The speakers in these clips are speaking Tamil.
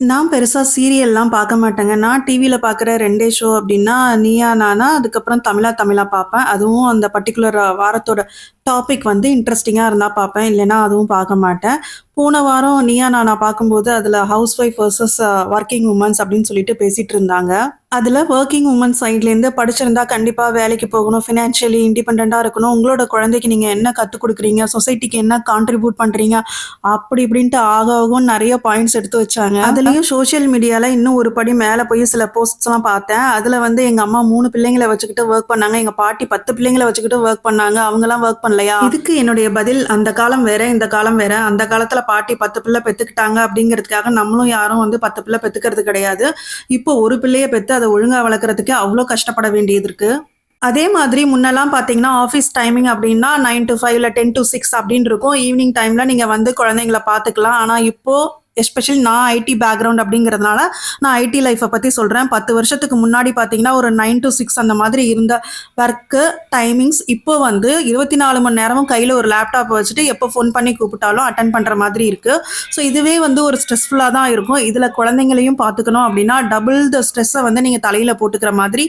நான் பெருசா சீரியல்லாம் பார்க்க மாட்டேங்க. நான் டிவியில் பார்க்குற ரெண்டே ஷோ அப்படின்னா நீயா நானா, அதுக்கப்புறம் தமிழா தமிழா பார்ப்பேன். அதுவும் அந்த பர்ட்டிகுலர் வாரத்தோட டாபிக் வந்து இன்ட்ரெஸ்டிங்காக இருந்தா பார்ப்பேன். இல்லைனா அதுவும் பார்க்க மாட்டேன். போன வாரம் நீயா நானா பார்க்கும்போது, அதுல house wife versus working womens அப்படின்னு சொல்லிட்டு பேசிட்டு இருந்தாங்க. அதில் ஒர்க்கிங் உமன் சைட்லேருந்து படிச்சிருந்தா கண்டிப்பாக வேலைக்கு போகணும், ஃபினான்ஷியலி இண்டிபெண்ட்டாக இருக்கணும், உங்களோட குழந்தைக்கு நீங்கள் என்ன கற்றுக் கொடுக்குறீங்க சொசைட்டிக்கு என்ன கான்ட்ரிபியூட் பண்ணுறீங்க அப்படி இப்படின்ட்டு ஆக ஆகும் நிறைய பாயிண்ட்ஸ் எடுத்து வச்சாங்க. அதுலேயும் சோஷியல் மீடியாவில் இன்னும் ஒரு படி மேலே போய் சில போஸ்ட்ஸ்லாம் பார்த்தேன். அதில் வந்து எங்கள் அம்மா மூணு பிள்ளைங்களை வச்சுக்கிட்டு ஒர்க் பண்ணாங்க. எங்கள் பாட்டி 10 பிள்ளைங்கள வச்சுக்கிட்டு ஒர்க் பண்ணாங்க. அவங்கலாம் ஒர்க் பண்ணலையா? இதுக்கு என்னுடைய பதில், அந்த காலம் வேற, இந்த காலம் வேற. அந்த காலத்தில் பாட்டி 10 பிள்ளை பெற்றுக்கிட்டாங்க அப்படிங்கிறதுக்காக நம்மளும் யாரும் வந்து 10 பிள்ளை பெற்றுக்கிறது கிடையாது. இப்போ ஒரு பிள்ளையை பெற்று அதை ஒழுங்கா வளர்க்கறதுக்கே அவ்வளோ கஷ்டப்பட வேண்டியது இருக்கு. அதே மாதிரி முன்னெல்லாம் பார்த்தீங்கன்னா, ஆஃபீஸ் டைமிங் அப்டின்னா 9 டூ 5 இல்ல 10 டூ சிக்ஸ் அப்படின்னு இருக்கும். ஈவினிங் டைமில் நீங்கள் வந்து குழந்தைங்கள பார்த்துக்கலாம். ஆனால் இப்போது எஸ்பெஷலி நான் ஐடி பேக்ரவுண்ட் அப்படிங்கிறதுனால நான் ஐடி லைஃப்பை பற்றி சொல்கிறேன் பத்து வருஷத்துக்கு முன்னாடி பார்த்தீங்கன்னா, ஒரு நைன் டூ சிக்ஸ் அந்த மாதிரி இருந்த ஒர்க்கு டைமிங்ஸ் இப்போ வந்து 24 மணி நேரமும் கையில் ஒரு லேப்டாப் வச்சுட்டு எப்போ ஃபோன் பண்ணி கூப்பிட்டாலும் அட்டன் பண்ணுற மாதிரி இருக்குது ஸோ இதுவே வந்து ஒரு ஸ்ட்ரெஸ்ஃபுல்லாக தான் இருக்கும். இதில் குழந்தைங்களையும் பார்த்துக்கணும் அப்படின்னா டபுள் த ஸ்ட்ரெஸ்ஸை வந்து நீங்கள் தலையில் போட்டுக்கிற மாதிரி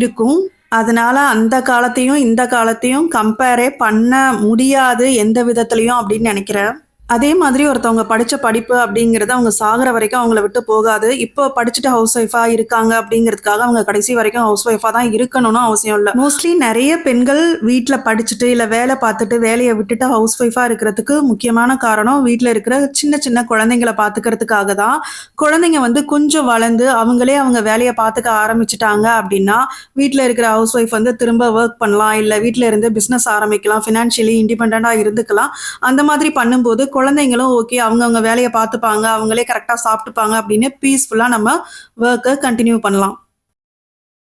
இருக்கும். அதனால அந்த காலத்தையும், இந்த காலத்தையும் கம்பேரே பண்ண முடியாது எந்த விதத்திலயும் அப்படின்னு நினைக்கிறேன். அதே மாதிரி ஒருத்தவங்க படித்த படிப்பு அப்படிங்கிறது அவங்க சாகிற வரைக்கும் அவங்கள விட்டு போகாது. இப்போ படிச்சுட்டு ஹவுஸ் ஒய்ஃபாக இருக்காங்க அப்படிங்கிறதுக்காக அவங்க கடைசி வரைக்கும் ஹவுஸ் ஒய்ஃபாக தான் இருக்கணும்னு அவசியம் இல்லை மோஸ்ட்லி நிறைய பெண்கள் வீட்டில் படிச்சுட்டு, இல்லை வேலை பார்த்துட்டு, வேலையை விட்டுட்டு ஹவுஸ் ஒய்ஃபாக இருக்கிறதுக்கு முக்கியமான காரணம் வீட்டில் இருக்கிற சின்ன சின்ன குழந்தைங்கள பார்த்துக்கிறதுக்காக தான். குழந்தைங்க வந்து கொஞ்சம் வளர்ந்து, அவங்களே அவங்க வேலையை பார்த்துக்க ஆரம்பிச்சிட்டாங்க அப்படின்னா வீட்டில் இருக்கிற ஹவுஸ் ஒய்ஃப் வந்து திரும்ப ஒர்க் பண்ணலாம். இல்லை வீட்டில் இருந்து பிஸ்னஸ் ஆரம்பிக்கலாம். ஃபினான்ஷியலி இண்டிபெண்ட்டாக இருந்துக்கலாம். அந்த மாதிரி பண்ணும்போது குழந்தைங்களும் ஓகே அவங்கவுங்க வேலைய பார்த்துப்பாங்க. அவங்களே கரெக்டாக சாப்பிட்டுப்பாங்க அப்படின்னு பீஸ்ஃபுல்லா நம்ம ஒர்க்கை கண்டினியூ பண்ணலாம்.